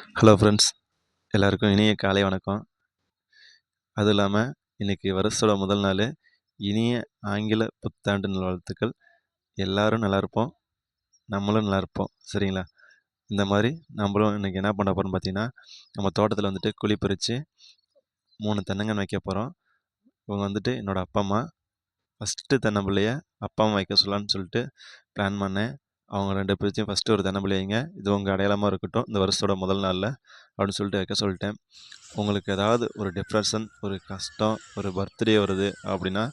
Hello friends எல்லாருக்கும் இனிய காலை வணக்கம். அதுவும் இல்லாமல் இன்றைக்கி வருஷத்தோட முதல் நாள். இனிய ஆங்கில புத்தாண்டு நல்வாழ்த்துக்கள் எல்லோரும் நல்லா இருப்போம். நம்மளும் நல்லா இருப்போம். சரிங்களா? இந்த மாதிரி நம்மளும் இன்றைக்கி என்ன பண்ண போகிறோம்னு பார்த்தீங்கன்னா நம்ம தோட்டத்தில் வந்துட்டு குழி பறித்து மூணு தென்னங்கன்று வைக்க போகிறோம் இவங்க வந்துட்டு என்னோடய அப்பா அம்மா. ஃபஸ்ட்டு தென்னம்பிள்ளைய அப்பா அம்மா வைக்க சொல்லலான்னு சொல்லிட்டு பிளான் பண்ணேன். அவங்க ரெண்டு பேர்த்தையும் ஃபஸ்ட்டு ஒரு தென்னம்பிள்ளை வைங்க. இது உங்கள் அடையாளமாக இருக்கட்டும். இந்த வருஷத்தோட முதல் நாளில் அப்படின்னு சொல்லிட்டு வைக்க சொல்லிட்டேன். உங்களுக்கு ஏதாவது ஒரு டிப்ரெஷன் ஒரு கஷ்டம் ஒரு பர்த்டே வருது அப்படின்னா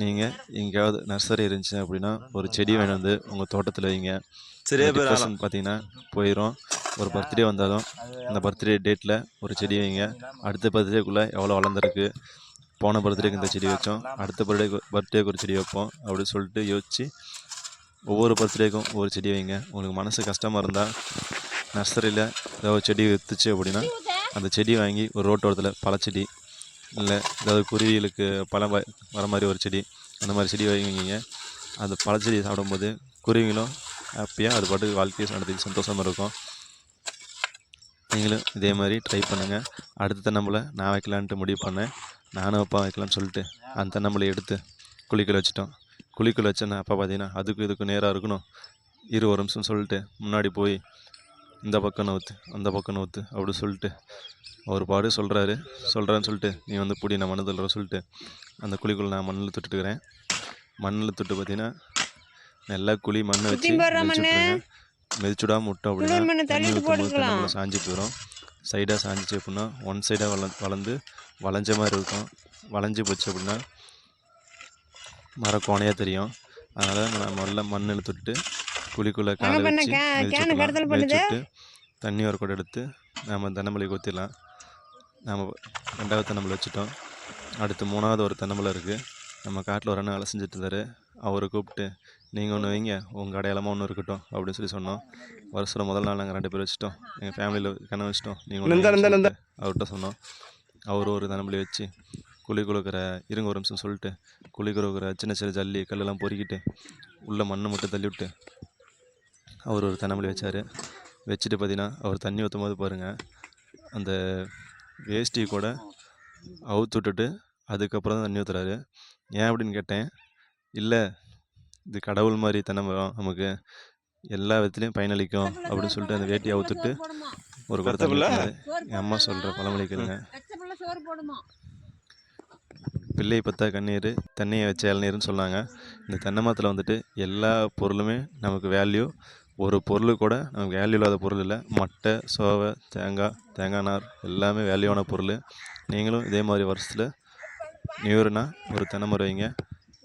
நீங்கள் எங்கேயாவது நர்சரி இருந்துச்சு அப்படின்னா ஒரு செடி வேணும் வந்து உங்கள் தோட்டத்தில் வைங்க. சரியா டிப்ரெஷன் பார்த்தீங்கன்னா போயிடும் ஒரு பர்த்டே வந்தாலும் அந்த பர்த்டே டேட்டில் ஒரு செடி வைங்க. அடுத்த பர்த்டேக்குள்ளே எவ்வளோ வளர்ந்துருக்கு? போன பர்த்டேக்கு இந்த செடி வச்சோம். அடுத்த பர்த்டே பர்த்டேக்கு ஒரு செடி வைப்போம் அப்படின்னு சொல்லிட்டு யோசித்து ஒவ்வொரு பர்த்டேக்கும் ஒவ்வொரு செடி வைங்க. உங்களுக்கு மனசு கஷ்டமாக இருந்தால் நர்சரியில் ஏதாவது ஒரு செடி விற்றுச்சு அப்படின்னா அந்த செடி வாங்கி ஒரு ரோட்டோரத்தில் பழச்செடி இல்லை ஏதாவது குருவிகளுக்கு பழம் வ- வர மாதிரி ஒரு செடி அந்த மாதிரி செடி வைங்க அந்த பழச்செடி சாப்பிடும்போது குருவிகளும் ஹாப்பியாக அது பாட்டுக்கு வாழ்க்கையை நடத்தி சந்தோஷமாக இருக்கும். நீங்களும் இதே மாதிரி ட்ரை பண்ணுங்கள் அடுத்த தென்னம்பிள்ளை நான் வைக்கலான்ட்டு முடிவு பண்ணேன். நானும் அப்பா வைக்கலான்னு சொல்லிட்டு அந்த தென்னம்பிள்ளை எடுத்து குளிக்கல வச்சுட்டோம். குழிக்குள்ள வச்சேன்னா அப்பா பார்த்தீங்கன்னா அதுக்கு இதுக்கு நேராக இருக்கணும். இரு ஒரு நிமிஷம் சொல்லிட்டு முன்னாடி போய் இந்த பக்கம் நவுத்து அந்த பக்கம் நவுத்து அப்படி சொல்லிட்டு. அவர் பாடு சொல்கிறாரு சொல்கிறான்னு சொல்லிட்டு நீ வந்து புடி நான் மண்ணு தள்ளுற சொல்லிட்டு அந்த குழிக்குள்ள நான் மண்ணில் தொட்டுட்டுக்கிறேன் மண்ணில் தொட்டு பார்த்தீங்கன்னா நல்லா குழி மண்ணை வச்சு சுத்தி போடுற மிதிச்சு மண்ணு. விட்டுருங்க. மிதிச்சு விடாம விட்டோம் அப்படின்னா சாஞ்சு போயிடும் சைடாக சாஞ்சிச்சு அப்படின்னா ஒன் சைடாக வள வளர்ந்து வளைஞ்ச மாதிரி இருக்கும். வளைஞ்சு போச்சு அப்படின்னா மரம் கோணையாக தெரியும். அதனால் நான் முதல்ல மண்ணில் தொட்டு குழிக்குள்ளே காலை வச்சு? விட்டு தண்ணி ஒரு கூட எடுத்து நம்ம தென்னம்பிள்ளை கொத்திடலாம். நம்ம ரெண்டாவது தென்னம்பிள்ளை வச்சுட்டோம். அடுத்து மூணாவது ஒரு தென்னம்பிள்ளை இருக்குது நம்ம காட்டில் ஒரு அண்ணன் வேலை செஞ்சுட்டு இருந்தார் அவரை கூப்பிட்டு நீங்கள் ஒன்று வைங்க. உங்கள் அடையாளமாக ஒன்று இருக்கட்டும் அப்படின்னு சொல்லி சொன்னோம். வருஷம் முதல் நாள் நாங்கள் ரெண்டு பேர் வச்சுட்டோம். எங்கள் ஃபேமிலியில் கண்ணை வச்சுட்டோம். நீங்கள். அவர்கிட்ட சொன்னோம். அவர் ஒரு தென்னம்பிள்ளை வச்சு குழி குழுக்கிற இருங்க ஒரு நிமிஷம் சொல்லிட்டு குழி குழுக்கிற சின்ன சின்ன ஜல்லி கல்லெல்லாம் பொறுக்கிட்டு உள்ளே மண்ணை மட்டும் தள்ளி விட்டு அவர் ஒரு தென்னம்பிள்ளை வச்சார். வச்சுட்டு பார்த்தீங்கன்னா அவர் தண்ணி ஊற்றும் போது பாருங்கள் அந்த வேஷ்டி கூட அவுத்து விட்டுட்டு அதுக்கப்புறம் தான் தண்ணி ஊற்றுறாரு ஏன் அப்படின்னு கேட்டேன் இல்லை இது கடவுள் மாதிரி தென்னை மரம் நமக்கு எல்லா விதத்துலேயும் பயனளிக்கும் அப்படின்னு சொல்லிட்டு அந்த வேட்டியை அவுத்துட்டு ஒரு? ஊத்துனாரு. என் அம்மா சொல்கிற பழமொழி கேளுங்க பிள்ளை பத்தா கண்ணீர் தண்ணியை வச்ச இளநீர்னு சொன்னாங்க. இந்த தென்னை மரத்தில் வந்துட்டு எல்லா பொருளுமே நமக்கு வேல்யூ ஒரு பொருள் கூட நமக்கு வேல்யூ இல்லாத பொருள் இல்லை. மட்டை சோவை தேங்காய் தேங்காய் நார் எல்லாமே வேல்யூவான பொருள். நீங்களும் இதே மாதிரி வருஷத்தில் நியூ ஒரு தென்னை மரம் வைங்க.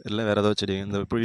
இல்லை வேறு ஏதாவது செடி இந்த